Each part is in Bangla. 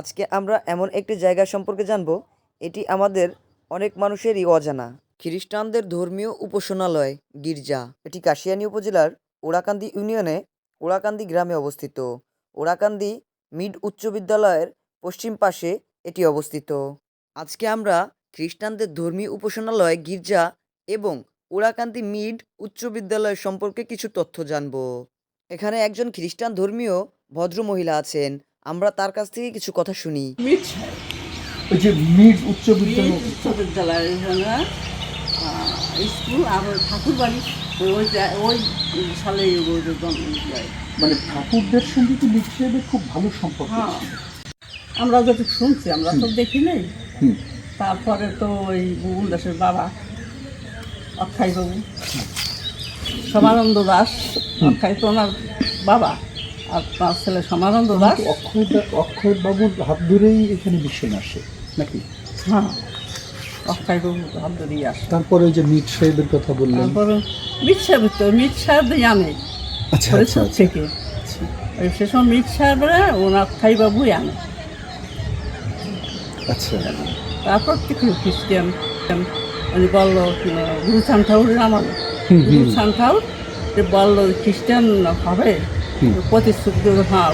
আজকে আমরা এমন একটি জায়গা সম্পর্কে জানব, এটি আমাদের অনেক মানুষেরই অজানা। খ্রিস্টানদের ধর্মীয় উপাসনালয় গির্জা। এটি কাশিয়ানী উপজেলার ওড়াকান্দি ইউনিয়নে ওড়াকান্দি গ্রামে অবস্থিত। ওড়াকান্দি মিড উচ্চ বিদ্যালয়ের পশ্চিম পাশে এটি অবস্থিত। আজকে আমরা খ্রিস্টানদের ধর্মীয় উপাসনালয়, গির্জা এবং ওড়াকান্দি মিড উচ্চ বিদ্যালয় সম্পর্কে কিছু তথ্য জানব। এখানে একজন খ্রিস্টান ধর্মীয় ভদ্র মহিলা আছেন। আমরা তার কাছ থেকে কিছু কথা শুনি। মিট ওই যে মিড উচ্চ বিদ্যালয়। স্কুল ঠাকুর বাড়ি ওই ওই সালে হয়। মানে ঠাকুরদের সঙ্গে তো খুব ভালো সম্পর্ক হ্যাঁ। আমরা যত শুনছি আমরা তো দেখি নাই? তারপরে তো ওই গুগল দাসের বাবা অক্ষয় বাবু সমানন্দ দাস অক্ষয় তো ওনার বাবা। আর তার ছেলে সমানন্দ দাস। অক্ষয় অক্ষয় বাবুর হাত ধরেই এখানে মিশন আসে নাকি? হ্যাঁ অক্ষয় বাবু হাত ধরিয়ে আসে। তারপরে ওই যে মিড সাহেবের কথা বললেন। তারপরে মিট সাহেব তো মিট সাহেব জানে। আচ্ছা আচ্ছা আচ্ছা। থেকে। ওই সে সময় মিট সাহেবরা ওনার খাইবাবুই আনে আচ্ছা। তারপর কিছু খ্রিস্টান বলল গুরুচান ঠাকুরের আমার হুম। ঠাকুর যে বলল খ্রিস্টান হবে। প্রতিশ্রুতি হ্যাঁ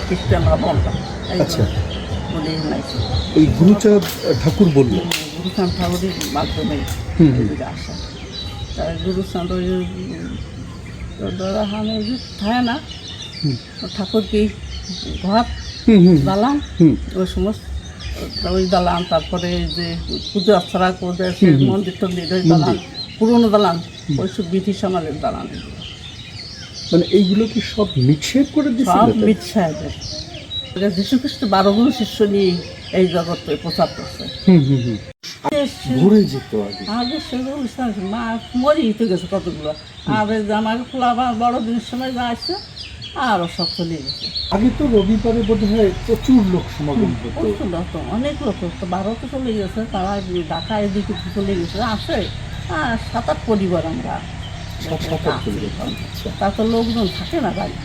আচ্ছা। উনি শুনাইছে। এই গুরুচাঁদ ঠাকুর বলল গুরুচান ঠাকুরের মাধ্যমে আসা। তার গুরুচান ওই থাকে না? হুম। ও ঠাকুর কি ঘর দালান ওই সমস্ত ওই দালান তারপরে যে পুজো অর্চনা করে। মন্দির টন্দির ওই দালান পুরনো দালান ওই সব ব্রিটিশ আমাদের দালান। মানে এইগুলো কি সব সাহেব করে সব যীশু খ্রিস্ট বারো গুণ শিষ্য নিয়ে এই জগতে প্রচার করছে। ঘুরে যেত আগে। আগে সেগুলো মা মরেই তো গেছে কতগুলো। আর আমার খোলা বড় দিনের সময় যা আসছে আরও সব চলে গেছে। আগে তো রবিবারে বোধ হয় প্রচুর লোক সমাগম হতো। প্রচুর লোক তো, অনেক লোক তো। ভারতে চলে গেছে তারা ঢাকা এদিকে চলে গেছে আসে আর সাত আট পরিবার আমরা। আচ্ছা। তারপর লোকজন থাকে না বাড়ি।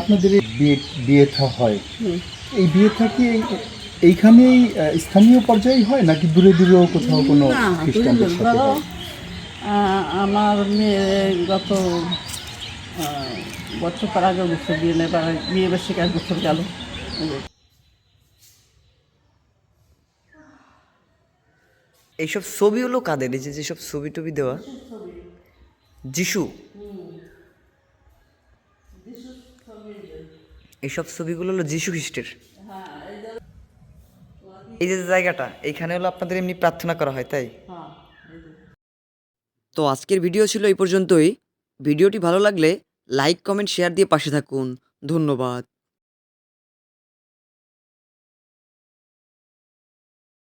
আপনাদের এই বিয়ে বিয়ে হয়। এই বিয়ে থা কি এইখানেই স্থানীয় পর্যায়ে হয় নাকি দূরে দূরেও কোথাও কোনো খ্রিস্টানদের সাথে? আমার মেয়ে গত বছর তার আগে বছর বিয়ে নেবার বিয়ে বেশি এক বছর গেল। এইসব ছবি হলো কাদের? এই যে যেসব ছবি টবি দেওয়া? যিশু। এইসব ছবিগুলো হলো যিশু খ্রিস্টের। এই যে জায়গাটা, এইখানে হলো আপনাদের এমনি প্রার্থনা করা হয়, তাই? তো আজকের ভিডিও ছিল এই পর্যন্তই। ভিডিওটি ভালো লাগলে লাইক, কমেন্ট, শেয়ার দিয়ে পাশে থাকুন। ধন্যবাদ।